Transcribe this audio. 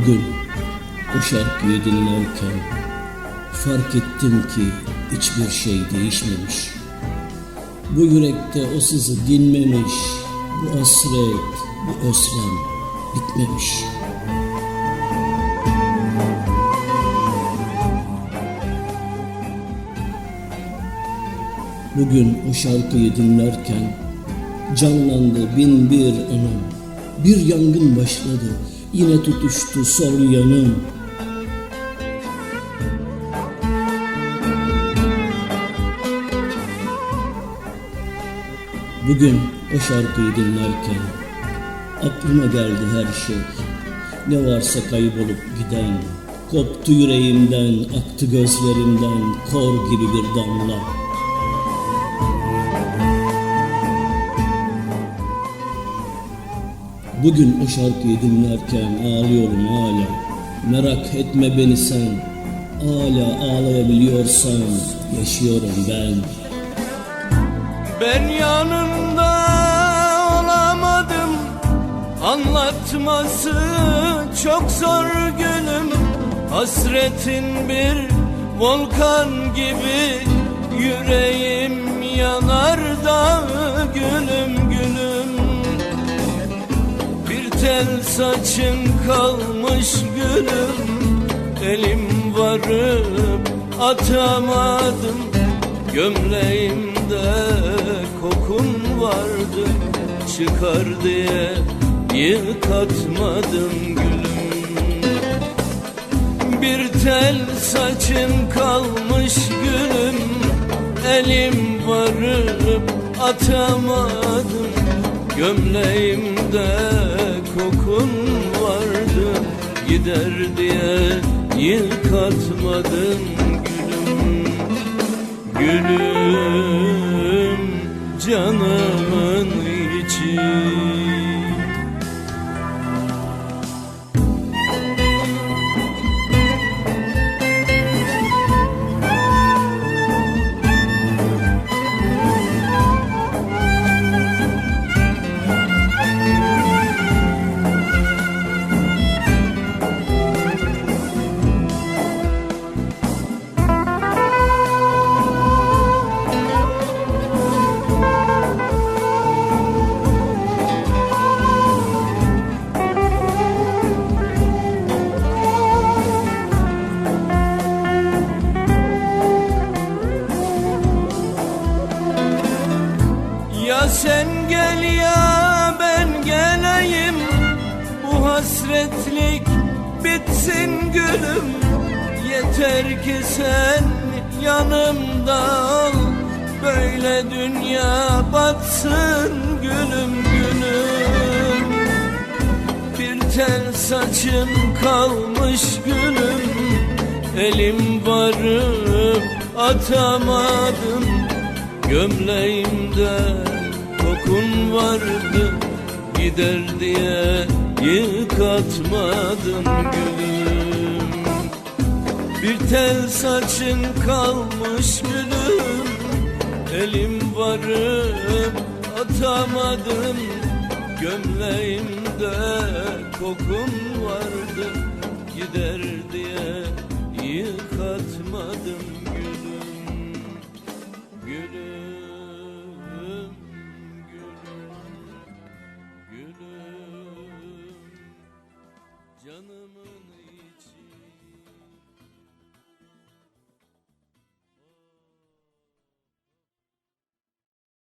Bugün o şarkıyı dinlerken fark ettim ki hiçbir şey değişmemiş. Bu yürekte o sızı dinmemiş, bu hasret, bu özlem bitmemiş. Bugün o şarkıyı dinlerken canlandı bin bir anım. Bir yangın başladı, yine tutuştu sol yanım. Bugün o şarkıyı dinlerken aklıma geldi her şey. Ne varsa kaybolup giden, koptu yüreğimden, aktı gözlerimden kor gibi bir damla. Bugün o şarkıyı dinlerken ağlıyorum hala. Merak etme beni sen. Hala ağlayabiliyorsan yaşıyorum ben. Ben yanında olamadım Anlatması çok zor gülüm Hasretin bir volkan gibi Yüreğim yanar da gülüm gülüm tel saçın kalmış gülüm. Elim varıp atamadım. Gömleğimde kokun vardı. Çıkar diye yıkatmadım gülüm. Bir tel saçın kalmış gülüm. Elim varıp atamadım Gömleğimde kokun vardı. Gider diye yıkatmadım gülüm. Gülüm canımın hasretlik bitsin gülüm. Yeter ki sen yanımda ol. Böyle dünya batsın gülüm gülüm. Bir tel saçın kalmış gülüm. Elim varıp atamadım. Gömleğimde kokun vardı. Gider diye yıkatmadım gülüm. Bir tel saçın kalmış gülüm. Elim varıp atamadım. Gömleğimde kokun vardı. Gider diye yıkatmadım gülüm. Gülüm yardımın